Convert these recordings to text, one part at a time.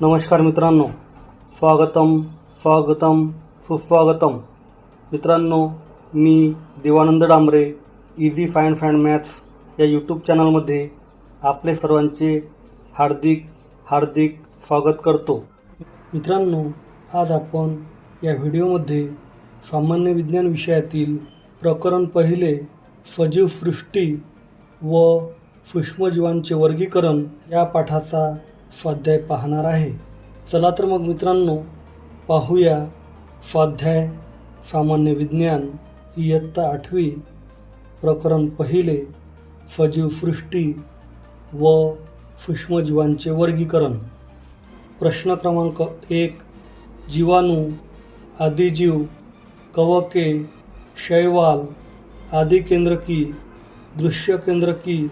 नमस्कार मित्रांनो. स्वागतम स्वागतम सुस्वागतम. मित्रांनो मी Devanand Dambare easy fine fine maths या यूट्यूब चॅनलमध्ये आपले सर्वांचे हार्दिक हार्दिक स्वागत करतो. मित्रांनो आज आपण या व्हिडिओमध्ये सामान्य विज्ञान विषयातील प्रकरण पहिले सजीव सृष्टी व सूक्ष्मजीवांचे वर्गीकरण या पाठाचा स्वाध्याय पाहणार आहे. चला तर मग मित्रांनो पाहूया स्वाध्याय सामान्य विज्ञान इयत्ता आठवी प्रकरण पहिले सजीव सृष्टी व सूक्ष्मजीवांचे वर्गीकरण. प्रश्न क्रमांक एक जीवाणू आदिजीव कवके शैवाल आदिकेंद्रकी दृश्यकेंद्रकी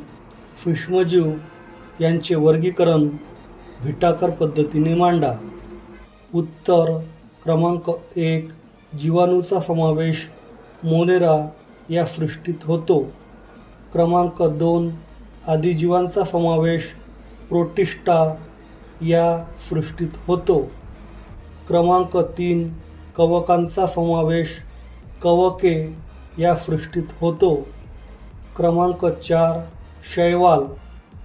सूक्ष्मजीव यांचे वर्गीकरण भिटाकर पद्धतीने मांडा. उत्तर क्रमांक एक जीवाणूचा समावेश मोनेरा या सृष्टीत होतो. क्रमांक दोन आदिजीवांचा समावेश प्रोटिष्टा या सृष्टीत होतो. क्रमांक तीन कवकांचा समावेश कवके या सृष्टीत होतो. क्रमांक चार शैवाल.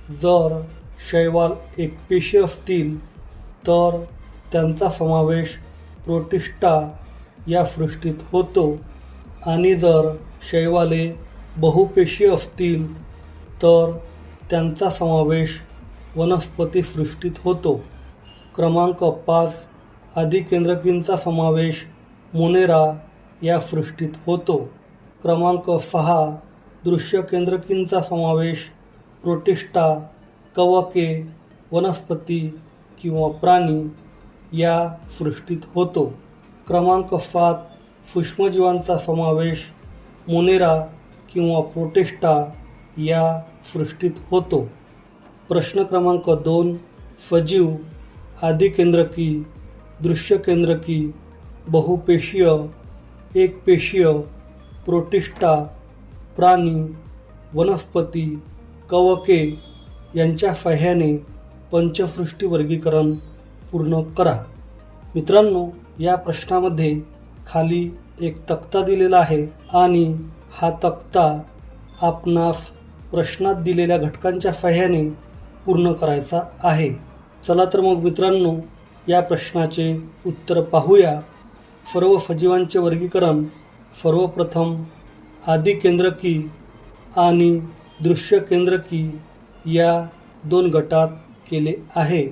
जर शैवाल एकपेशी असतील तर त्यांचा समावेश प्रोटिष्टा या सृष्टीत होतो. आणि जर शैवाले बहुपेशी असतील तर त्यांचा समावेश वनस्पती सृष्टीत होतो. क्रमांक पाच आदिकेंद्रकींचा समावेश मोनेरा या सृष्टीत होतो. क्रमांक सहा दृश्यकेंद्रकींचा समावेश प्रोटिष्टा कवके वनस्पती किंवा प्राणी या सृष्टीत होतो. क्रमांक सात सूक्ष्मजीवांचा समावेश मोनेरा किंवा प्रोटेस्टा या सृष्टीत होतो. प्रश्न क्रमांक दोन सजीव आदिकेंद्रकी दृश्यकेंद्रकी बहुपेशीय एकपेशीय प्रोटिष्टा प्राणी वनस्पती कवके यांच्या सहाय्याने पंचसृष्टी वर्गीकरण पूर्ण करा. मित्रांनो या प्रश्नामध्ये खाली एक तक्ता दिलेला आहे आणि हा तक्ता आपणास प्रश्नात दिलेल्या घटकांच्या सहाय्याने पूर्ण करायचा आहे. चला तर मग मित्रांनो या प्रश्नाचे उत्तर पाहूया. सर्व सजीवांचे वर्गीकरण सर्वप्रथम आधी केंद्रकी आणि दृश्य केंद्रकी या दोन गटात केले आहे.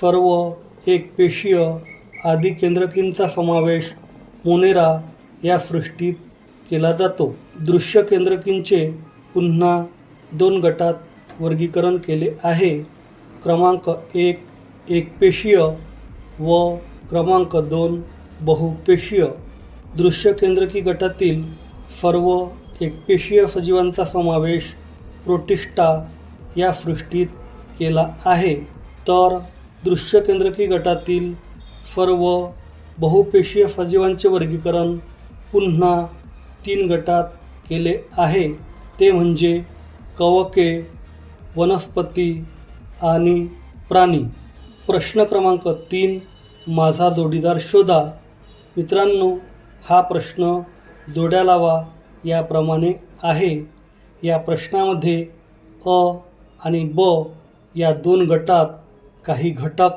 सर्व एकपेशीय आदी केंद्रकींचा समावेश मोनेरा या सृष्टीत केला जातो. दृश्य केंद्रकींचे पुन्हा दोन गटात वर्गीकरण केले आहे. क्रमांक एक एकपेशीय व क्रमांक दोन बहुपेशीय दृश्य केंद्रकी गटातील सर्व एकपेशीय सजीवांचा समावेश प्रोटिष्टा या सृष्टीत केला आहे. तर दृश्य केंद्रकी गटातील सर्व बहुपेशीय सजीवांचे वर्गीकरण पुन्हा तीन गटात केले आहे. ते म्हणजे कवके वनस्पती आणि प्राणी. प्रश्न क्रमांक तीन माझा जोडीदार शोधा. मित्रांनो हा प्रश्न जोड्या लावा याप्रमाणे आहे. या प्रश्नामध्ये अ आणि ब या दोन गटात काही घटक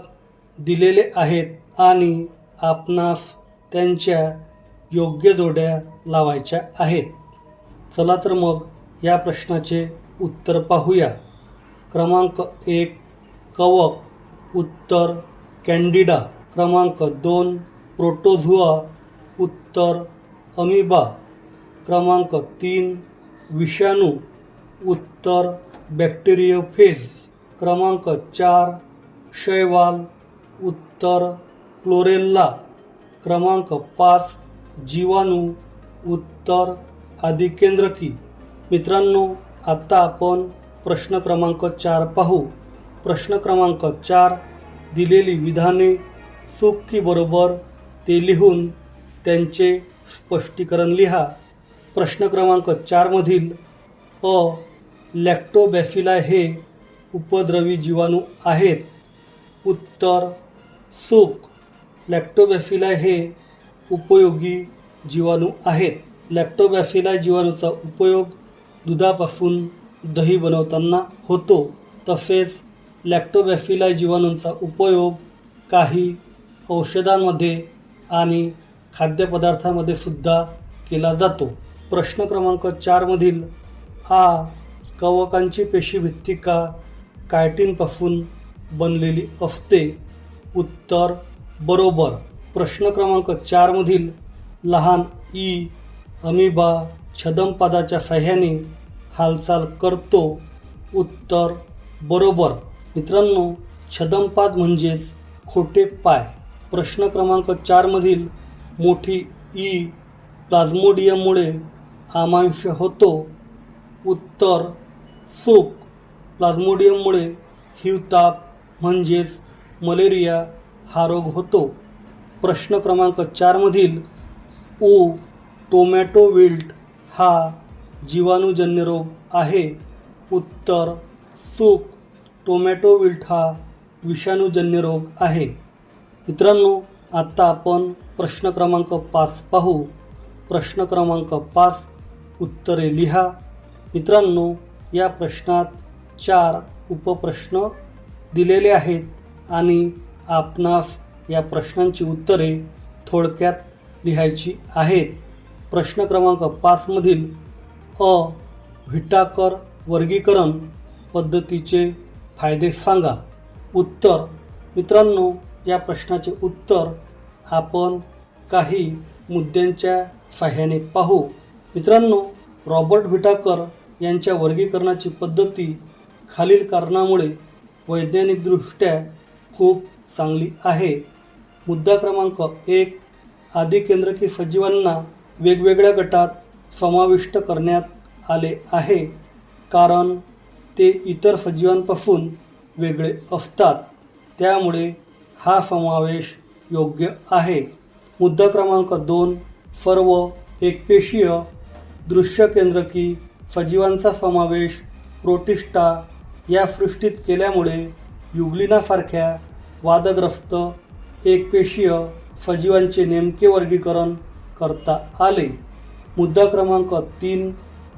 दिलेले आहेत आणि आपणास त्यांच्या योग्य जोड्या लावायच्या आहेत. चला तर मग या प्रश्नाचे उत्तर पाहूया. क्रमांक एक कवक उत्तर कॅन्डिडा. क्रमांक दोन प्रोटोझुआ उत्तर अमिबा क्रमांक तीन विषाणू उत्तर बॅक्टेरियोफेज क्रमांक चार शैवाल उत्तर क्लोरेल्ला क्रमांक पाच जीवाणू उत्तर आदिकेंद्रकी मित्रांनो आत्ता आपण प्रश्न क्रमांक चार पाहू. प्रश्न क्रमांक चार दिलेली विधाने चूक की बरोबर ते लिहून त्यांचे स्पष्टीकरण लिहा. प्रश्न क्रमांक चारमधील अ लॅक्टोबॅफिला हे उपद्रवी जीवाणू आहेत. उत्तर चूक लॅक्टोबॅफिला हे उपयोगी जीवाणू आहेत. लॅक्टोबॅफिला जीवाणूचा उपयोग दुधापासून दही बनवताना होतो. तसेच लॅक्टोबॅफिला जीवाणूंचा उपयोग काही औषधांमध्ये आणि खाद्यपदार्थामध्ये सुद्धा केला जातो. प्रश्न क्रमांक चारमधील आ कवकांची पेशीभित्तिका कायटिनपासून बनलेली असते? उत्तर बरोबर. प्रश्न क्रमांक चारमधील लहान ई अमिबा छदमपादाच्या साह्याने हालचाल करतो. उत्तर बरोबर. मित्रांनो छदमपाद म्हणजेच खोटे पाय. प्रश्न क्रमांक चारमधील मोठी ई प्लाझ्मोडियममुळे आमांश होतो. उत्तर चूक प्लाझ्मोडियममुळे हिवताप म्हणजेच मलेरिया हा रोग होतो. प्रश्न क्रमांक चारमधील ओ टोमॅटो विल्ट हा जीवाणूजन्य रोग आहे. उत्तर चूक टोमॅटो विल्ट हा विषाणूजन्य रोग आहे. मित्रांनो आत्ता आपण प्रश्न क्रमांक पाच पाहू. प्रश्न क्रमांक पाच उत्तरे लिहा. मित्रांनो या प्रश्नात चार उपप्रश्न दिलेले आहेत आणि आपणास या प्रश्नांची उत्तरे थोडक्यात लिहायची आहेत. प्रश्न क्रमांक पाचमधील अ व्हिटाकर वर्गीकरण पद्धतीचे फायदे सांगा. उत्तर. मित्रांनो या प्रश्नाचे उत्तर आपण काही मुद्द्यांच्या साह्याने पाहू. मित्रांनो रॉबर्ट भिटाकर यांच्या वर्गीकरणाची पद्धती खालील कारणामुळे वैज्ञानिकदृष्ट्या खूप चांगली आहे. मुद्दा क्रमांक एक आदिकेंद्रकी सजीवांना वेगवेगळ्या गटात समाविष्ट करण्यात आले आहे कारण ते इतर सजीवांपासून वेगळे असतात. त्यामुळे हा समावेश योग्य आहे. मुद्दा क्रमांक दोन सर्व एकपेशीय दृश्य केंद्रकी सजीवांचा समावेश प्रोटिस्टा या सृष्टीत केल्यामुळे युग्लिनासारख्या वादग्रस्त एकपेशीय सजीवांचे नेमके वर्गीकरण करता आले. मुद्दा क्रमांक तीन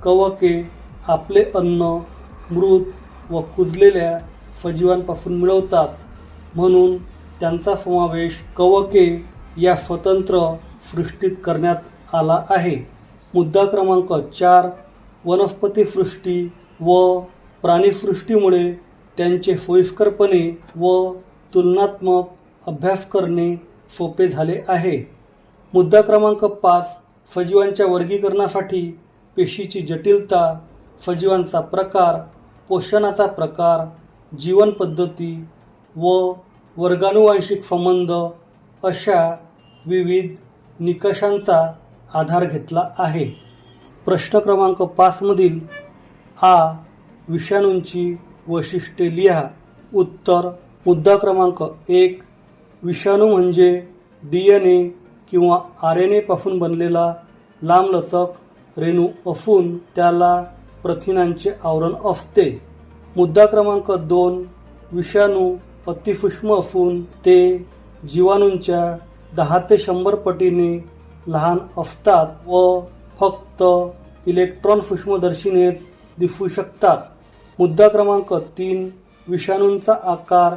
कवके आपले अन्न मृत व कुजलेल्या सजीवांपासून मिळवतात. म्हणून त्यांचा समावेश कवके या स्वतंत्र सृष्टीत करण्यात आला आहे. मुद्दा क्रमांक चार वनस्पतीसृष्टी व प्राणीसृष्टीमुळे त्यांचे सोयीस्करपणे व तुलनात्मक अभ्यास करणे सोपे झाले आहे. मुद्दा क्रमांक पाच सजीवांच्या वर्गीकरणासाठी पेशीची जटिलता सजीवांचा प्रकार पोषणाचा प्रकार जीवनपद्धती व वर्गानुवांशिक संबंध अशा विविध निकषांचा आधार घेतला आहे. प्रश्न क्रमांक पाचमधील आ विषाणूंची वैशिष्ट्ये लिहा. उत्तर मुद्दा क्रमांक एक विषाणू म्हणजे डी एन ए किंवा आर एन एपासून बनलेला लांबलचक रेणू असून त्याला प्रथिनांचे आवरण असते. मुद्दा क्रमांक दोन विषाणू अतिसूक्ष्म असून ते जीवाणूंच्या दहा ते शंभर पटीने लहान असतात व फक्त इलेक्ट्रॉन सूक्ष्मदर्शिनेच दिसू शकतात. मुद्दा क्रमांक तीन विषाणूंचा आकार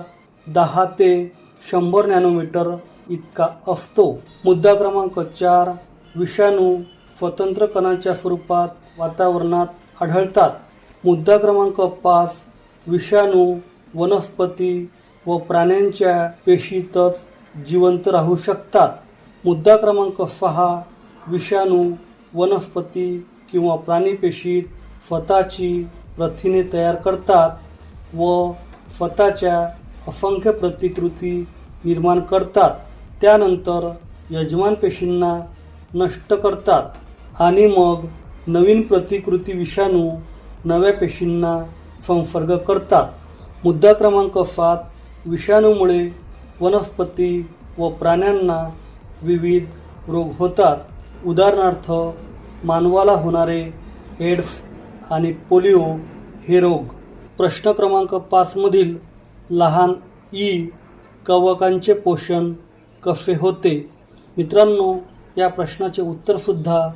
दहा ते शंभर नॅनोमीटर इतका असतो. मुद्दा क्रमांक चार विषाणू स्वतंत्र कणांच्या स्वरूपात वातावरणात आढळतात. मुद्दा क्रमांक पाच विषाणू वनस्पती व प्राण्यांच्या पेशीतच जिवंत राहू शकतात. मुद्दा क्रमांक सहा विषाणू वनस्पती किंवा प्राणीपेशीत स्वतःची प्रथिने तयार करतात व स्वतःच्या असंख्य प्रतिकृती निर्माण करतात. त्यानंतर यजमान पेशींना नष्ट करतात आणि मग नवीन प्रतिकृती विषाणू नव्या पेशींना संसर्ग करतात. मुद्दा क्रमांक सात विषाणूमुळे वनस्पती व प्राण्यांना विविध रोग होतात. उदाहरणार्थ मानवाला होणारे एड्स आणि पोलिओ हे रोग. प्रश्न क्रमांक पाचमधील लहान ई कवकांचे पोषण कसे होते? मित्रांनो या प्रश्नाचे उत्तरसुद्धा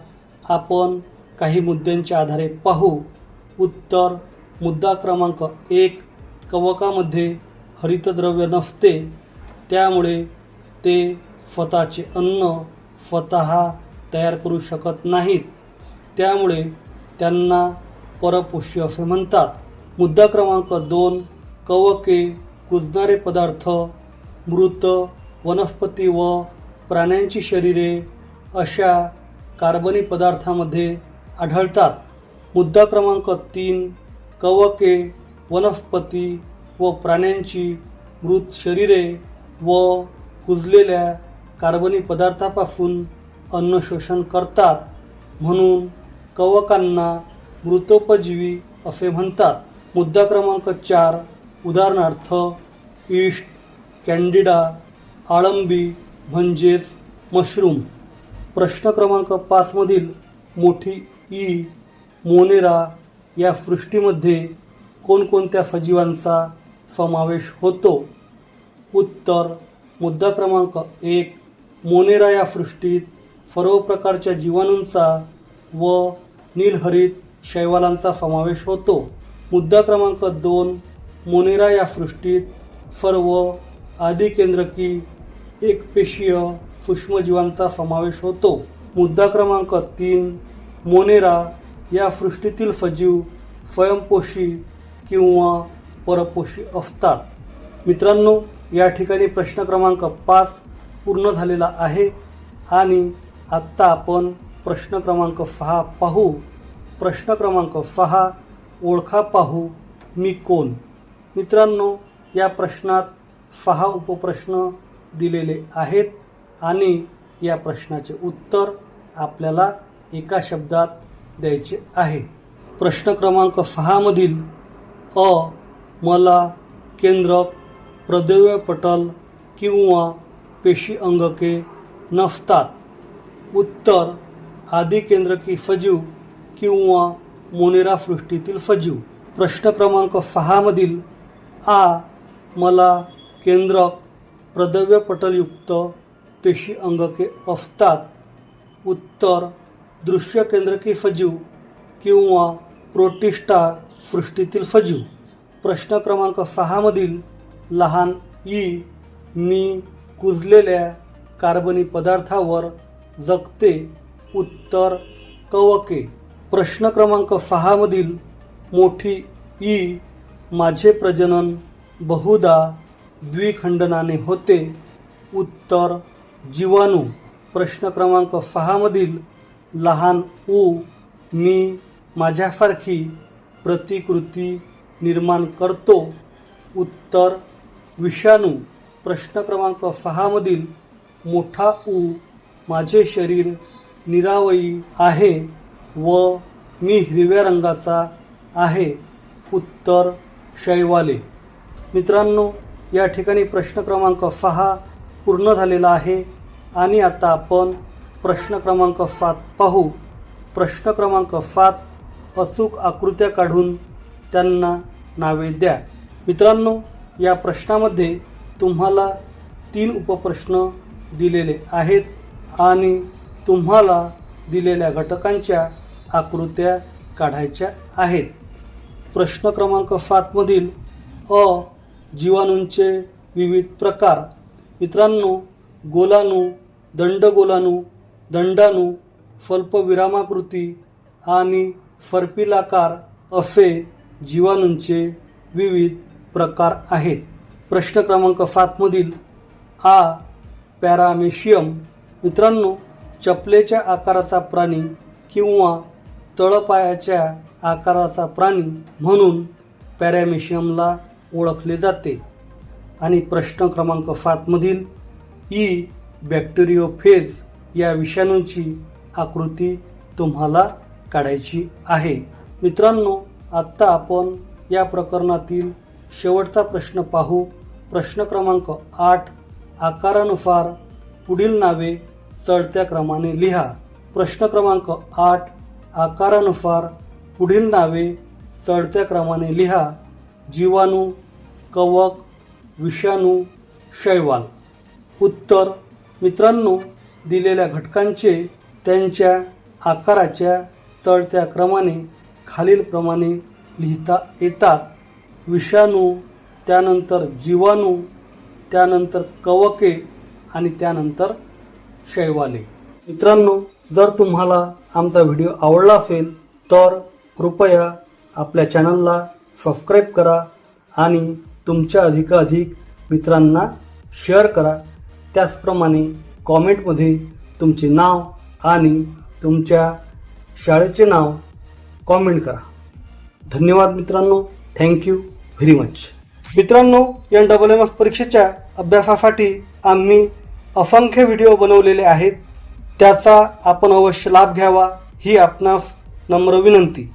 आपण काही मुद्द्यांच्या आधारे पाहू. उत्तर मुद्दा क्रमांक एक कवकामध्ये हरितद्रव्य नसते त्यामुळे ते स्वतःचे अन्न स्वतः तयार करू शकत नाहीत. त्यामुळे त्यांना परपोषी असे म्हणतात. मुद्दा क्रमांक दोन कवके कुजणारे पदार्थ मृत वनस्पती व प्राण्यांची शरीरे अशा कार्बनी पदार्थामध्ये आढळतात. मुद्दा क्रमांक तीन कवके वनस्पती व प्राण्यांची मृत शरीरे व कुजलेल्या कार्बनी पदार्थापासून अन्न शोषण करतात म्हणून कवकांना मृतोपजीवी असे म्हणतात. मुद्दा क्रमांक चार उदाहरणार्थ ईस्ट कॅन्डिडा आळंबी म्हणजेच मशरूम. प्रश्न क्रमांक पाचमधील मोठी ई मोनेरा या सृष्टीमध्ये कोणकोणत्या सजीवांचा समावेश होतो. उत्तर मुद्दा क्रमांक एक मोनेरा या सृष्टीत सर्व प्रकारच्या जीवाणूंचा व नीलहरित शैवालांचा समावेश होतो. मुद्दा क्रमांक दोन मोनेरा या सृष्टीत सर्व आदिकेंद्रकी एकपेशीय सूक्ष्मजीवांचा समावेश होतो. मुद्दा क्रमांक तीन मोनेरा या सृष्टीतील सजीव स्वयंपोषी किंवा परपोषी असतात. मित्रांनो या ठिकाणी प्रश्न क्रमांक पाच पूर्ण झालेला आहे आणि आत्ता आपण प्रश्न क्रमांक सहा पाहू. प्रश्न क्रमांक सहा ओळखा पाहू मी कोण? मित्रांनो या प्रश्नात सहा उपप्रश्न दिलेले आहेत आणि या प्रश्नाचे उत्तर आपल्याला एका शब्दात द्यायचे आहे. प्रश्न क्रमांक सहामधील अ मला केंद्रक प्रदव्य किंवा पेशी अंगके नसतात. उत्तर आदिकेंद्रकी सजीव किंवा मोनेरा सृष्टीतील सजीव. प्रश्न क्रमांक सहामधील आ मला केंद्रक प्रदव्यपटलयुक्त पेशी अंगके असतात. उत्तर दृश्य केंद्रकी सजीव किंवा प्रोटिष्टा सृष्टीतील सजीव. प्रश्न क्रमांक सहामधील लहान ई मी कुजलेल्या कार्बनी पदार्थावर जगते उत्तर कवके. प्रश्न क्रमांक सहामधील मोठी ई माझे प्रजनन बहुधा द्विखंडनाने होते. उत्तर जीवाणू. प्रश्न क्रमांक सहामधील लहान ऊ मी माझ्यासारखी प्रतिकृती निर्माण करतो. उत्तर विषाणू प्रश्न क्रमांक सहामधील मोठा ऊ माझे शरीर निरावयी आहे व मी हिरव्या रंगाचा आहे. उत्तर शैवाले. मित्रांनो या ठिकाणी प्रश्न क्रमांक सहा पूर्ण झालेला आहे आणि आता आपण प्रश्न क्रमांक सात पाहू. प्रश्न क्रमांक सात अचूक आकृत्या काढून त्यांना नावे द्या. मित्रांनो या प्रश्नामध्ये तुम्हाला तीन उपप्रश्न दिलेले आहेत आणि तुम्हाला दिलेल्या घटकांच्या आकृत्या काढायच्या आहेत. प्रश्न क्रमांक सातमधील अ जीवाणूंचे विविध प्रकार. मित्रांनो गोलाणू दंडगोलाणू दंडाणू स्वल्पविरामाकृती आणि सर्पिलाकार असे जीवाणूंचे विविध प्रकार आहेत. प्रश्न क्रमांक सातमधील आ. पॅरामेशियम. मित्रांनो चपलेच्या आकाराचा प्राणी किंवा तळपायाच्या आकाराचा प्राणी म्हणून पॅरामेशियमला ओळखले जाते. आणि प्रश्न क्रमांक सातमधील ई. बॅक्टेरियोफेज या विषाणूंची आकृती तुम्हाला काढायची आहे. मित्रांनो आत्ता आपण या प्रकरणातील शेवटचा प्रश्न पाहू. प्रश्न क्रमांक आठ आकारानुसार पुढील नावे चढत्या क्रमाने लिहा. प्रश्न क्रमांक आठ आकारानुसार पुढील नावे चढत्या क्रमाने लिहा. जीवाणू कवक विषाणू शैवाल. उत्तर मित्रांनो दिलेल्या घटकांचे त्यांच्या आकाराच्या चढत्या क्रमाने खालीलप्रमाणे लिहिता येतात. विषाणू त्यानंतर जीवाणू त्यानंतर कवके आणि त्यानंतर शैवाले. मित्रांनो जर तुम्हाला आमचा व्हिडिओ आवडला असेल तर कृपया आपल्या चॅनलला सबस्क्राईब करा आणि तुमच्या अधिकाधिक मित्रांना शेअर करा. त्याचप्रमाणे कॉमेंटमध्ये तुमचे नाव आणि तुमच्या शाळेचे नाव कॉमेंट करा. धन्यवाद मित्रांनो. थँक्यू व्हेरी मच मित्रांनो या डबल एम एफ परीक्षेच्या अभ्यासासाठी आम्ही असंख्य व्हिडिओ बनवलेले आहेत. त्याचा आपण अवश्य लाभ घ्यावा. ही आपणास नम्र विनंती.